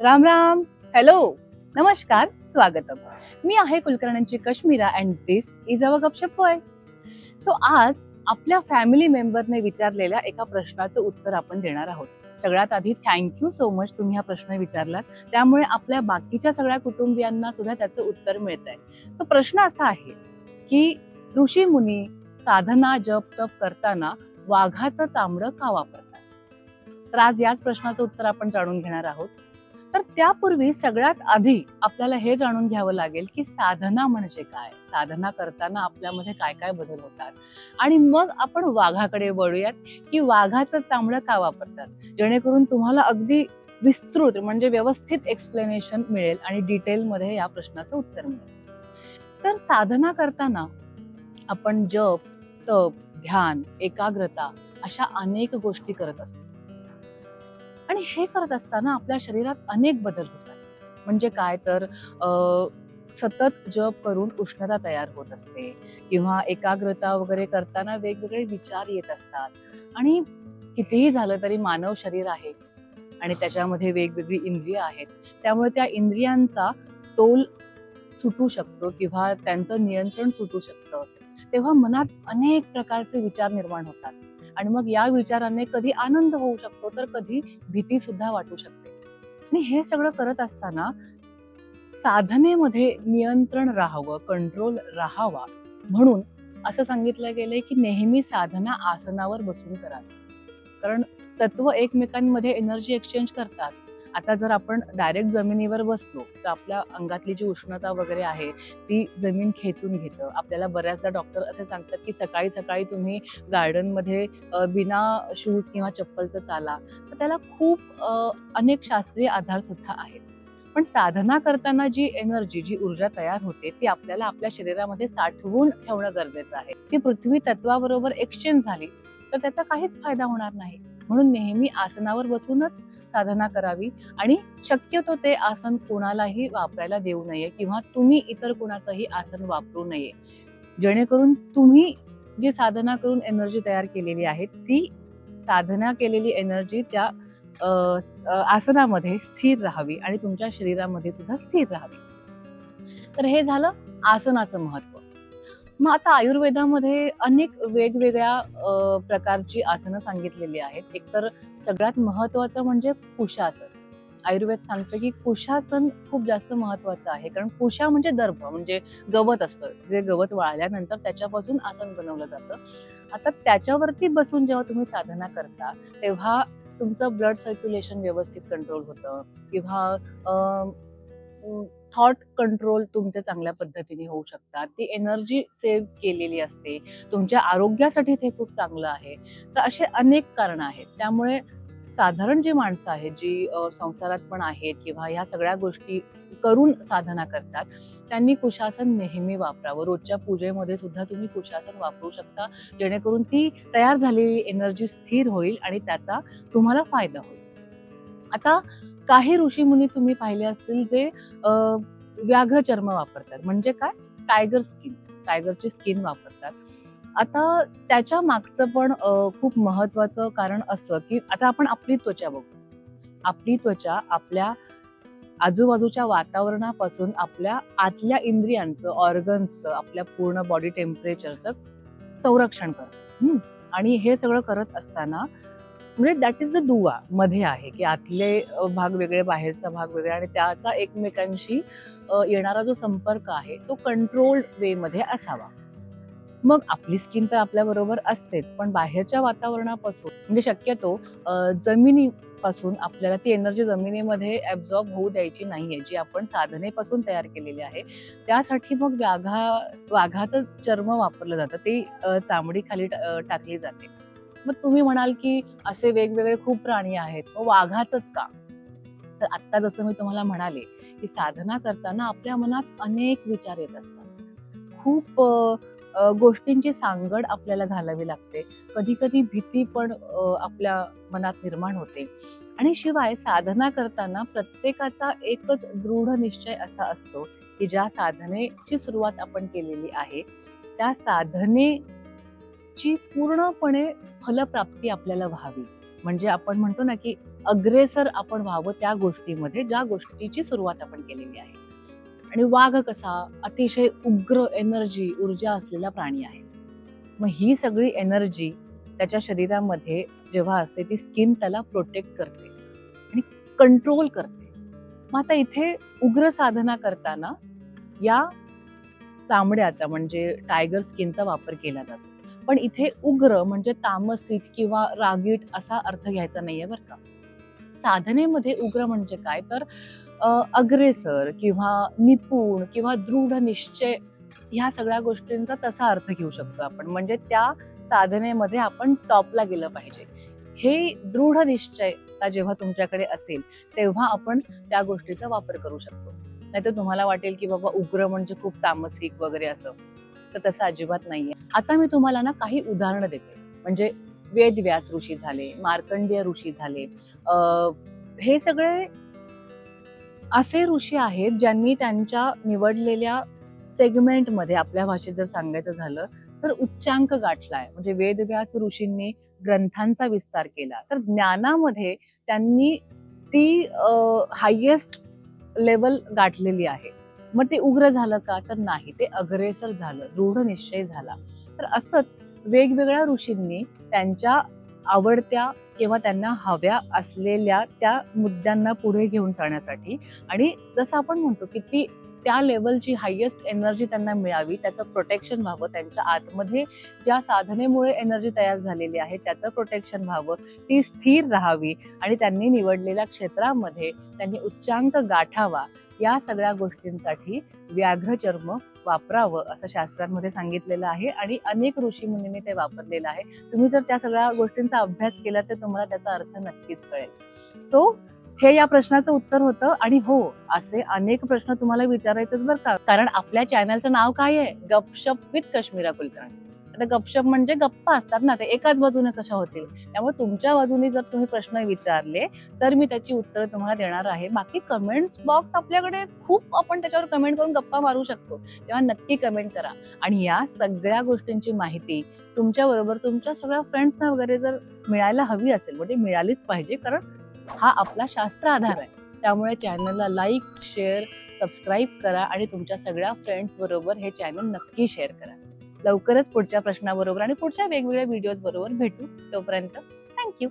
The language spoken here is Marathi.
राम राम. हॅलो नमस्कार. स्वागतम. मी आहे कुलकर्णांची Kashmira and this is our गपशप बॉय सो आज आपल्या फॅमिली मेंबरने विचारलेल्या एका प्रश्नाचं उत्तर आपण देणार आहोत. सगळ्यात आधी थँक्यू सो मच तुम्ही हा प्रश्न विचारलात. त्यामुळे आपल्या बाकीच्या सगळ्या कुटुंबियांना सुद्धा त्याचं उत्तर मिळत आहे तो प्रश्न असा आहे की ऋषी मुनी साधना जप तप करताना वाघाचं चामडं का वापरतात? तर आज याच प्रश्नाचं उत्तर आपण जाणून घेणार आहोत. तर त्यापूर्वी सगळ्यात आधी आपल्याला हे जाणून घ्यावं लागेल की साधना म्हणजे काय? साधना करताना आपल्यामध्ये काय काय बदल होतात? आणि मग आपण वाघाकडे वळूयात की वाघाचं चामडं का वापरतात? जेणेकरून तुम्हाला अगदी विस्तृत म्हणजे व्यवस्थित एक्सप्लेनेशन मिळेल आणि डिटेलमध्ये या प्रश्नाचं उत्तर मिळेल. तर साधना करताना आपण जप तप ध्यान एकाग्रता अशा अनेक गोष्टी करत असतो. आणि हे करत असताना आपल्या शरीरात अनेक बदल होतात. म्हणजे काय तर सतत जप करून उष्णता तयार होत असते किंवा एकाग्रता वगैरे करताना वेगवेगळे विचार येत असतात. आणि कितीही झालं तरी मानव शरीर आहे आणि त्याच्यामध्ये वेगवेगळी इंद्रिय आहेत. त्यामुळे त्या इंद्रियांचा तोल सुटू शकतो किंवा त्यांचं नियंत्रण सुटू शकतं. तेव्हा मनात अनेक प्रकारचे विचार निर्माण होतात. आणि मग या विचाराने कधी आनंद होऊ शकतो तर कधी भीती सुद्धा वाटू शकते. आणि हे सगळं करत असताना साधनेमध्ये नियंत्रण राहावं कंट्रोल राहावा म्हणून असं सांगितलं गेलंय की नेहमी साधना आसनावर बसून करावी. कारण तत्व एकमेकांमध्ये एनर्जी एक्सचेंज करतात. आता जर आपण डायरेक्ट जमिनीवर बसलो तर आपल्या अंगातली जी उष्णता वगैरे आहे ती जमीन खेचून घेतं. आपल्याला बऱ्याचदा डॉक्टर असे सांगतात की सकाळी सकाळी तुम्ही गार्डनमध्ये बिना शूज किंवा चप्पलचं चाला. तर त्याला खूप अनेक शास्त्रीय आधार सुद्धा आहेत. पण साधना करताना जी एनर्जी जी ऊर्जा तयार होते ती आपल्याला आपल्या शरीरामध्ये साठवून ठेवणं गरजेचं आहे. ती पृथ्वी तत्वाबरोबर एक्सचेंज झाली तर त्याचा काहीच फायदा होणार नाही. म्हणून नेहमी आसनावर बसूनच साधना करावी आणि शक्यतो ते आसन कोणालाही वापरायला देऊ नये किंवा तुम्ही इतर कोणाचंही आसन वापरू नये. जेणेकरून तुम्ही जी साधना करून एनर्जी तयार केलेली आहे ती साधना केलेली एनर्जी त्या आसनामध्ये स्थिर राहावी आणि तुमच्या शरीरामध्ये सुद्धा स्थिर राहावी. तर हे झालं आसनाचं महत्त्व मग आता आयुर्वेदामध्ये अनेक वेगवेगळ्या प्रकारची आसनं सांगितलेली आहेत. एकतर सगळ्यात महत्वाचं म्हणजे कुशासन. आयुर्वेद सांगतं की कुशासन खूप जास्त महत्वाचं आहे. कारण कुशा म्हणजे दर्भ म्हणजे गवत असतं. जे गवत वाळल्यानंतर त्याच्यापासून आसन बनवलं जातं. आता त्याच्यावरती बसून जेव्हा तुम्ही साधना करता तेव्हा तुमचं ब्लड सर्क्युलेशन व्यवस्थित कंट्रोल होतं. किंवा थॉट कंट्रोल तुमचे चांगल्या पद्धतीने होऊ शकतात. ती एनर्जी सेव्ह केलेली असते. तुमच्या आरोग्यासाठी ते खूप चांगलं आहे. तर असे अनेक कारणं आहेत. त्यामुळे साधारण जी माणसं आहेत जी संसारात पण आहेत किंवा ह्या सगळ्या गोष्टी करून साधना करतात त्यांनी कुशासन नेहमी वापरावं. रोजच्या पूजेमध्ये सुद्धा तुम्ही कुशासन वापरू शकता. जेणेकरून ती तयार झालेली एनर्जी स्थिर होईल आणि त्याचा तुम्हाला फायदा होईल. आता काही ऋषीमुनी तुम्ही पाहिले असतील जे व्याघ्र चर्म वापरतात. म्हणजे काय? टायगर स्किन टायगरची स्किन वापरतात. आता त्याच्या मागचं पण खूप महत्वाचं कारण असं की आता आपण आपली त्वचा बघू. आपली त्वचा आपल्या आजूबाजूच्या वातावरणापासून आपल्या आतल्या इंद्रियांचं ऑर्गन्सचं आपल्या पूर्ण बॉडी टेम्परेचरचं संरक्षण करतं हम्म. आणि हे सगळं करत असताना म्हणजे दॅट इज द दुवा मध्ये आहे की आतले भाग वेगळे बाहेरचा भाग वेगळा आणि त्याचा एकमेकांशी येणारा जो संपर्क आहे तो कंट्रोल्ड वेमध्ये असावा. मग आपली स्किन तर आपल्याबरोबर असतेच पण बाहेरच्या वातावरणापासून म्हणजे शक्यतो जमिनीपासून आपल्याला ती एनर्जी जमिनीमध्ये ॲब्झॉर्ब होऊ द्यायची नाही आहे जी आपण साधनेपासून तयार केलेली आहे. त्यासाठी मग व्याघा वाघाचं चर्म वापरलं जातं ते चामडीखाली चामडी खाली टा- टाकली जाते. मग तुम्ही म्हणाल की असे वेगवेगळे खूप प्राणी आहेत मग वाघातच का? तर आत्ता जसं मी तुम्हाला म्हणाले की साधना करताना आपल्या मनात अनेक विचार येत असतात. खूप गोष्टींची सांगड आपल्याला घालावी लागते. कधी कधी भीती पण आपल्या मनात निर्माण होते. आणि शिवाय साधना करताना प्रत्येकाचा एकच दृढ निश्चय असा असतो की ज्या साधनेची सुरुवात आपण केलेली आहे त्या साधने ची पूर्णपणे फलप्राप्ती आपल्याला व्हावी. म्हणजे आपण म्हणतो ना की अग्रेसर आपण व्हावं त्या गोष्टीमध्ये ज्या गोष्टीची सुरुवात आपण केलेली आहे. आणि वाघ कसा? अतिशय उग्र एनर्जी ऊर्जा असलेला प्राणी आहे. मग ही सगळी एनर्जी त्याच्या शरीरामध्ये जेव्हा असते ती स्किन त्याला प्रोटेक्ट करते आणि कंट्रोल करते. मग आता इथे उग्र साधना करताना या चामड्याचा म्हणजे टायगर स्किनचा वापर केला जातो. पण इथे उग्र म्हणजे तामसिक किंवा रागीट असा अर्थ घ्यायचा नाहीये बरं का. साधनेमध्ये उग्र म्हणजे काय? तर अग्रेसर किंवा निपुण किंवा दृढ निश्चय ह्या सगळ्या गोष्टींचा तसा अर्थ घेऊ शकतो आपण. म्हणजे त्या साधनेमध्ये आपण टॉपला गेलं पाहिजे. हे दृढ निश्चयता जेव्हा तुमच्याकडे असेल तेव्हा आपण त्या गोष्टीचा वापर करू शकतो. नाहीतर तुम्हाला वाटेल की बाबा उग्र म्हणजे खूप तामसिक वगैरे असं. तर तसं अजिबात नाहीये. आता मी तुम्हाला ना काही उदाहरणं देते. म्हणजे वेदव्यास ऋषी झाले मार्कंडेय ऋषी झाले. हे सगळे असे ऋषी आहेत ज्यांनी त्यांच्या निवडलेल्या सेगमेंटमध्ये आपल्या भाषेत जर सांगायचं झालं तर उच्चांक गाठलाय. म्हणजे वेदव्यास ऋषींनी ग्रंथांचा विस्तार केला. तर ज्ञानामध्ये त्यांनी ती हायेस्ट लेवल गाठलेली आहे. मग ते उग्र झालं का तर नाही ते अग्रेसर झालं दृढ निश्चय झाला. तर असंच वेगवेगळ्या ऋषींनी त्यांच्या आवडत्या किंवा त्यांना हव्या असलेल्या त्या मुद्द्यांना पुढे घेऊन जाण्यासाठी आणि जसं आपण म्हणतो की ती त्या लेवलची हायेस्ट एनर्जी त्यांना मिळावी त्याचं प्रोटेक्शन व्हावं त्यांच्या आतमध्ये ज्या साधनेमुळे एनर्जी तयार झालेली आहे त्याचं प्रोटेक्शन व्हावं ती स्थिर राहावी आणि त्यांनी निवडलेल्या क्षेत्रामध्ये त्यांनी उच्चांक गाठावा या सगळ्या गोष्टींसाठी व्याघ्र चर्म वापरावं असं शास्त्रांमध्ये सांगितलेलं आहे आणि अनेक ऋषी मुनींनी ते वापरलेलं आहे. तुम्ही जर त्या सगळ्या गोष्टींचा अभ्यास केला तर तुम्हाला त्याचा अर्थ नक्कीच कळेल. तो हे या प्रश्नाचं उत्तर होतं आणि हो असे अनेक प्रश्न तुम्हाला विचारायचेच बरं का. कारण आपल्या चॅनलचं नाव काय आहे? गपशप विथ कश्मीरा कुलकर्णी. आता गपशप म्हणजे गप्पा असतात ना ते एकाच बाजूने कशा होतील? त्यामुळे तुमच्या बाजूने जर तुम्ही प्रश्न विचारले तर मी त्याची उत्तरं तुम्हाला देणार आहे. बाकी कमेंट्स बॉक्स आपल्याकडे खूप आपण त्याच्यावर कमेंट करून गप्पा मारू शकतो. तेव्हा नक्की कमेंट करा. आणि या सगळ्या गोष्टींची माहिती तुमच्याबरोबर तुमच्या सगळ्या फ्रेंड्सना वगैरे जर मिळायला हवी असेल म्हणजे मिळालीच पाहिजे कारण हा आपला शास्त्र आधार आहे. त्यामुळे चॅनलला लाईक शेअर सबस्क्राईब करा आणि तुमच्या सगळ्या फ्रेंड्स बरोबर हे चॅनल नक्की शेअर करा. लवकरच पुढच्या प्रश्नाबरोबर आणि पुढच्या वेगवेगळ्या व्हिडिओज बरोबर भेटू. तोपर्यंत थँक्यू